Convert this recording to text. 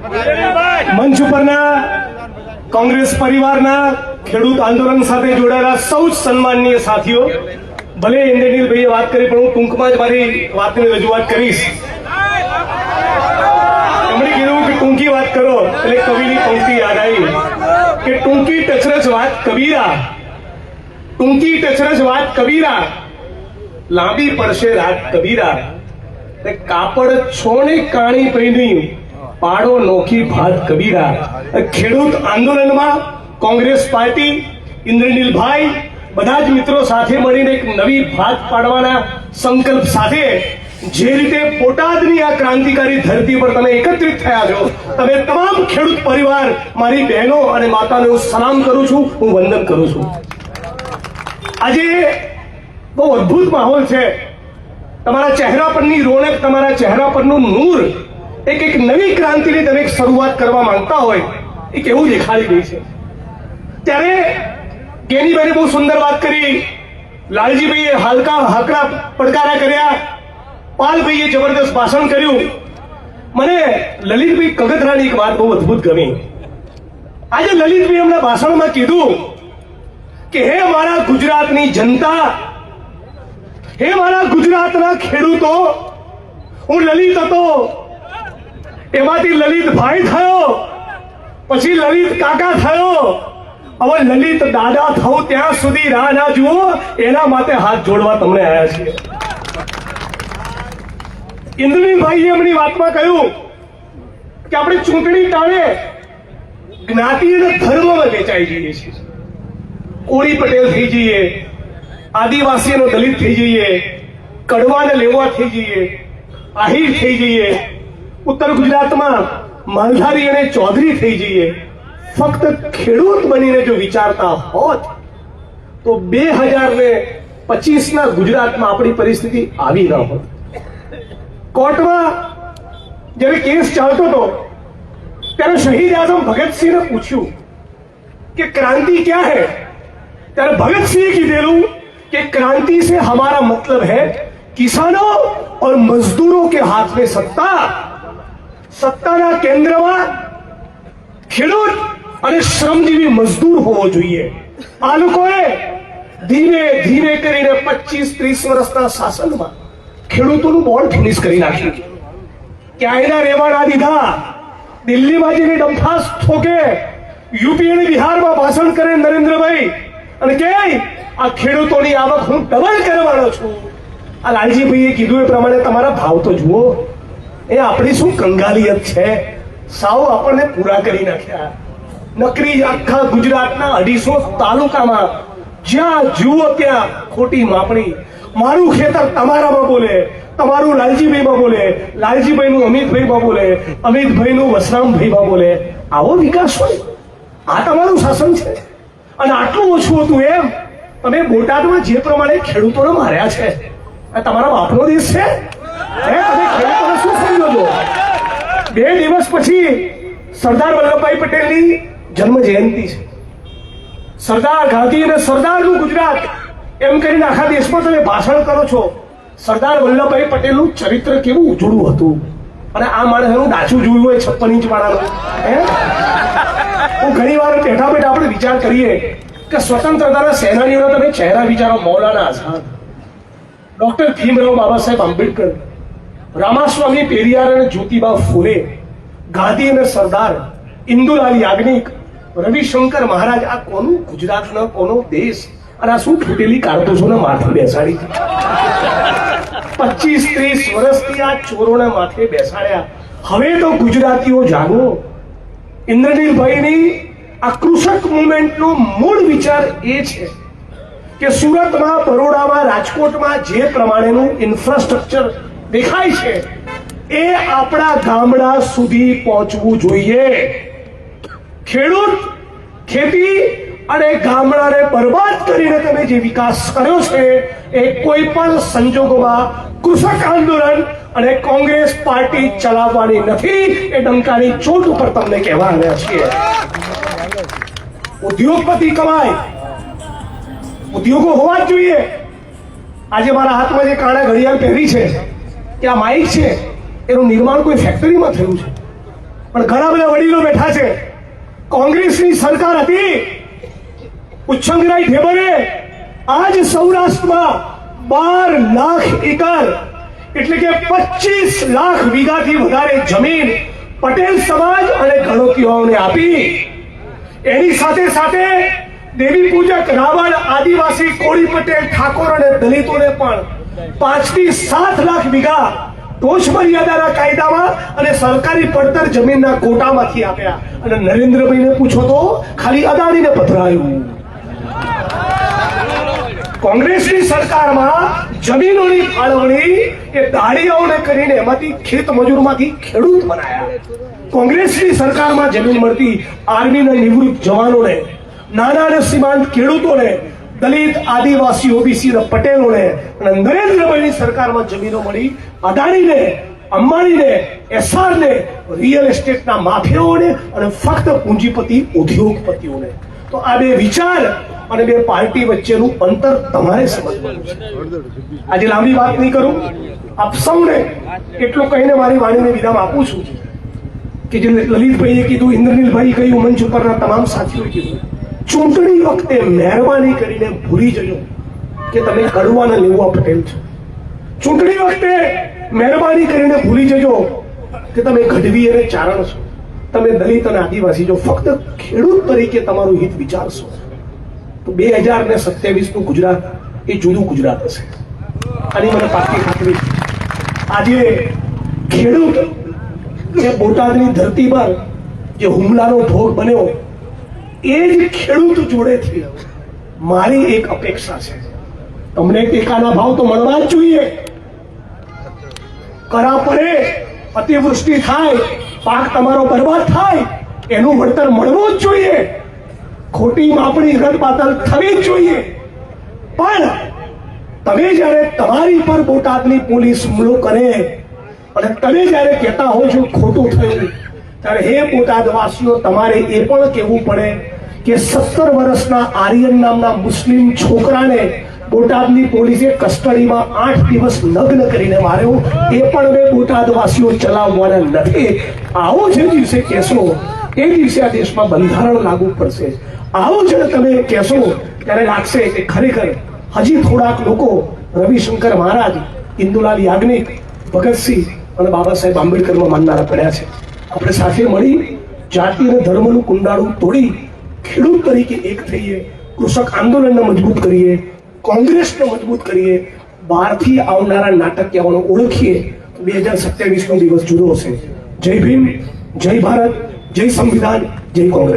મંચ ઉપરના કોંગ્રેસ પરિવારના ખેડૂત આંદોલન સાથે જોડાયેલા સૌ સન્માનનીય સાથીઓ, ભલે ઇન્દ્રનીલભાઈએ વાત કરી, પણ હું ટૂંકમાં જ મારી વાતની રજૂઆત કરીશ. એમણે કીધું કે ટૂંકી વાત કરો, એટલે કવિની પંક્તિ યાદ આવી. કે ટૂંકી ટચરજ વાત કબીરા. ટૂંકી ટચરજ વાત કબીરા. લાંબી પડશે રાત કબીરા. કાપડ છોને કાણી પહેરી પાડો નોખી ભાત કબીરા. ખેડૂત આંદોલનમાં કોંગ્રેસ પાર્ટી, ઇન્દ્રનીલભાઈ, બધા જ મિત્રો સાથે મળીને એક નવી ભાત પાડવાના સંકલ્પ સાથે જે રીતે બોટાદની આ ક્રાંતિકારી ધરતી પર તમે એકત્રિત થયા છો, તમે તમામ ખેડૂત પરિવાર, મારી બહેનો અને માતાને હું સલામ કરું છું, હું વંદન કરું છું. આજે બહુ અદ્ભુત માહોલ છે. તમારા ચહેરા પરની રોનક, તમારા ચહેરા પરનું નૂર એક એક નવી ક્રાંતિની તમે શરૂઆત કરવા માંગતા હોય એ કેવું દેખાડી રહી છે. ત્યારે કેનીભાઈ બહુ સુંદર વાત કરી. લાલજીભાઈએ હાલકા હાકડા પડકારા કર્યા. પાલભાઈએ જબરદસ્ત ભાષણ કર્યું. મને લલિતભાઈ કગતરાની એક વાત બહુ અદભુત ગમી. આજે લલિતભાઈ એમના ભાષણમાં કીધું કે, હે મારા ગુજરાતની જનતા, હે મારા ગુજરાતના ખેડૂતો, હું લલિત હતો. એમાંથી લલિતભાઈ થયો, પછી લલિત કાકા થયો. હવે લલિત દાદા થવું ત્યાં સુધી રાહ ના જુઓ, એના માટે હાથ જોડવા તમને આવ્યા છીએ. ઇન્દ્રનીભાઈ એમની વાતમાં કહ્યું કે આપણે ચૂંટણી ટાણે જ્ઞાતિ અને ધર્મમાં વેચાઈ જઈએ છીએ. કોળી પટેલ થઈ જઈએ આદિવાસીનો દલિત થઈ જઈએ, કડવાને લેવા થઈ જઈએ, આહિર થઈ જઈએ ઉત્તર ગુજરાતમાં માલધારી અને ચૌધરી થઈ જઈએ ફક્ત ખેડૂત બનીને જો વિચારતા હોત તો બે હજાર ને પચીસ ના ગુજરાતમાં આપણી પરિસ્થિતિ આવી ન હોત કોર્ટમાં જ્યારે કેસ ચાલતો હતો ત્યારે શહીદ આઝમ ભગતસિંહને પૂછ્યું कि क्रांति क्या है ત્યારે ભગતસિંહે કીધેલું કે क्रांति से हमारा मतलब है किसानों और मजदूरों के हाथ में सत्ता સત્તાના કેન્દ્રમાં ખેડૂત અને શ્રમજીવી મજદૂર હોવો જોઈએ. આ લોકોએ ધીમે ધીમે કરીને પચીસ ત્રીસ વર્ષના શાસનમાં ખેડૂતોનું બોર્ડ ફિનિશ કરી નાખ્યું. ક્યાંયના રેવાડા દીધા. દિલ્હીમાં જઈને ડંફાસ ઠોકે યુપી અને બિહારમાં ભાષણ કરે નરેન્દ્રભાઈ. અને કે આ ખેડૂતોની આવક હું ડબલ કરવાનો છું. આ લાલજીભાઈએ કીધું એ પ્રમાણે તમારા ભાવ તો જુઓ. એ આપણી શું કંગાલિયત છે? સાવ આપણને પૂરા કરી નાખ્યા. નકરી આખા ગુજરાતના અઢીસો તાલુકામાં જ્યાં જુઓ ત્યાં ખોટી માપણી. મારું ખેતર તમારામાં બોલે, તમારું લાલજીભાઈમાં બોલે, લાલજીભાઈનું અમિતભાઈમાં બોલે, અમિતભાઈનું વસરામભાઈમાં બોલે. આવો વિકાસ હોય. આ તમારું શાસન છે. અને આટલું ઓછું હતું એમ. તમે બોટાદમાં જે પ્રમાણે ખેડૂતોને માર્યા છે. આ તમારા બાપનો દેશ છે? બે દિવસ પછી સરદાર વલ્લભભાઈ પટેલની જન્મ જયંતિ છે. સરદાર ગાંધી અને સરદારનું ગુજરાત, એમ કરીને આખા દેશમાં તમે ભાષણ કરો છો. સરદાર વલ્લભભાઈ પટેલનું ચરિત્ર કેવું ઉજળું હતું? અને આ માણસ એનું ડાચું જોયું હોય છપ્પન ઇંચ વાળાનું. હે? હું ઘણી વાર બેઠા બેઠા આપણે વિચાર કરીએ કે સ્વતંત્રતાના સેનાનીઓના તમે ચહેરા વિચારો, મૌલાના આઝાદ. ડોક્ટર ભીમરાવ બાબા સાહેબ આંબેડકર. રામાસ્વામી પેરિયાર અને જ્યોતિબા ફુલે ગાંધી અને સરદાર ઇન્દુલાલ યાજ્ઞિક, રવિશંકર મહારાજ, આ કોનું ગુજરાતનો, કોનો દેશ અને આ શું ફૂટેલી કારતૂસોને માથે બેસાડી પચીસ ત્રીસ વર્ષથી આ ચોરોને માથે બેસાડ્યા. હવે તો ગુજરાતીઓ જાગો. ઇન્દ્રનીલભાઈની આ કૃષક મુવમેન્ટનો મૂળ વિચાર એ છે કે સુરતમાં, બરોડામાં, રાજકોટમાં જે પ્રમાણેનું ઇન્ફ્રાસ્ટ્રક્ચર દેખાય છે. એ આપણા ગામડા સુધી પહોંચવું જોઈએ. ખેડૂત, ખેતી અને ગામડાને બરબાદ કરીને તમે જે વિકાસ કર્યો છે, એ કોઈ પણ સંજોગોમાં કૃષક આંદોલન અને કોંગ્રેસ પાર્ટી ચલાવવાની નથી, એ ડંકાની ચોટ ઉપર તમને કહેવા આવ્યા છીએ. ઉદ્યોગપતિ કમાય. ઉદ્યોગો હોવા જ જોઈએ. આજે મારા હાથમાં જે કાળા ઘડિયાળ પહેરી છે કે આ માઇક છે, એનું નિર્માણ કોઈ ફેક્ટરીમાં થયું છે. પણ ઘણા બધા વડીલો બેઠા છે. કોંગ્રેસની સરકાર હતી. ઉચ્છંગરાય ઠેબરે આજ સૌરાષ્ટ્રમાં બાર લાખ એકર, એટલે કે પચીસ લાખ વીઘાથી વધારે જમીન પટેલ સમાજ અને ગણોતીઓને આપી. એની સાથે સાથે દેવી પૂજક રાવણ આદિવાસી કોળી પટેલ ઠાકોર અને દલિતોને પણ પાંચથી સાત લાખ વીઘા ટોચ મર્યાદાના કાયદામાં અને સરકારી પડતર જમીનના કોટામાંથી આપ્યા. અને નરેન્દ્રભાઈને પૂછો તો ખાલી અદાણીને પધરાયું. કોંગ્રેસની સરકારમાં જમીનોની ફાળવણી એ દાળીઓને કરીને એમાંથી ખેત મજૂરમાંથી ખેડૂત બનાયા. કોંગ્રેસની સરકારમાં જમીન મળતી આર્મીના નિવૃત્ત જવાનોને, નાના અને સીમાંત ખેડૂતોને દલિત, આદિવાસી, ઓબીસી પટેલોને અને નરેન્દ્રભાઈની સરકારમાં જમીનો મળી, અદાણીને, અંબાણીને, એસઆરને, રિયલ એસ્ટેટના માફિયાઓને અને ફક્ત પૂંજીપતિ, ઉદ્યોગપતિઓને. તો આ બે વિચાર અને બે પાર્ટી વચ્ચેનું અંતર તમારે સમજવાનું છે. આજે લાંબી વાત નહીં કરું. આપ સૌને એટલું કહીને મારી વાણીને વિરામ આપું છું કે જે લલિતભાઈએ કીધું ઇન્દ્રનીલભાઈ કહ્યું મંચ ઉપરના તમામ સાથીઓએ કીધું. ચૂંટણી વખતે મહેરબાની કરીને ભૂલી જજો કે તમે કડવા અને લેવા પટેલ છો. ચૂંટણી વખતે મહેરબાની કરીને ભૂલી જજો કે તમે ગઢવી અને ચારણ છો. તમે દલિત અને આદિવાસી છો. ફક્ત ખેડૂત તરીકે તમારું હિત વિચારશો. તો બે હજાર ને સત્યાવીસનું ગુજરાત, એ જુદું ગુજરાત હશે. આની મને પાકી ખાતરી આજે ખેડૂત જે બોટાદની ધરતી પર જે હુમલાનો ભોગ બન્યો એ જ ખેડૂત જોડેથી મારી એક અપેક્ષા છે. તમને ટેકાના ભાવ તો મળવા જ જોઈએ. કરા પડે, અતિવૃષ્ટિ થાય, પાક તમારો બરબાદ થાય, એનું વળતર મળવું જ જોઈએ. ખોટી માપણી રદબાતલ થવી જ જોઈએ. પણ તમે જ્યારે તમારી પર બોટાદની પોલીસ હુમલો કરે અને તમે જ્યારે કહેતા હો છો ખોટું થયું ત્યારે હે બોટાદવાસીઓ, તમારે એ પણ કહેવું પડે કે સત્તર વર્ષના આર્યન નામના મુસ્લિમ છોકરાને બોટાદની પોલીસે કસ્ટડીમાં આઠ દિવસ લગ્ન કરીને માર્યો. એ પણ મેં બોટાદવાસીઓ ચલાવવાના નથી. આવો જે દિવસે કહેશો, એ દિવસે આ દેશમાં બંધારણ લાગુ પડશે. આવો જ્યારે તમે કહેશો, ત્યારે લાગશે કે ખરેખર હજી થોડાક લોકો રવિશંકર મહારાજ, ઇન્દુલાલ યાજ્ઞિક, ભગતસિંહ અને બાબા સાહેબ આંબેડકરમાં માનનારા પડ્યા છે. આપણે સાથે મળી જાતિ અને ધર્મનું કુંડાળું તોડી ખેડૂત તરીકે એક થઈએ, કૃષક આંદોલનને મજબૂત કરીએ, કોંગ્રેસને મજબૂત કરીએ, બહારથી આવનારા નાટકીયાઓને ઓળખીએ બે હજાર સત્યાવીસ નો દિવસ જુદો હશે. જય ભીમ, જય ભારત, જય સંવિધાન, જય કોંગ્રેસ.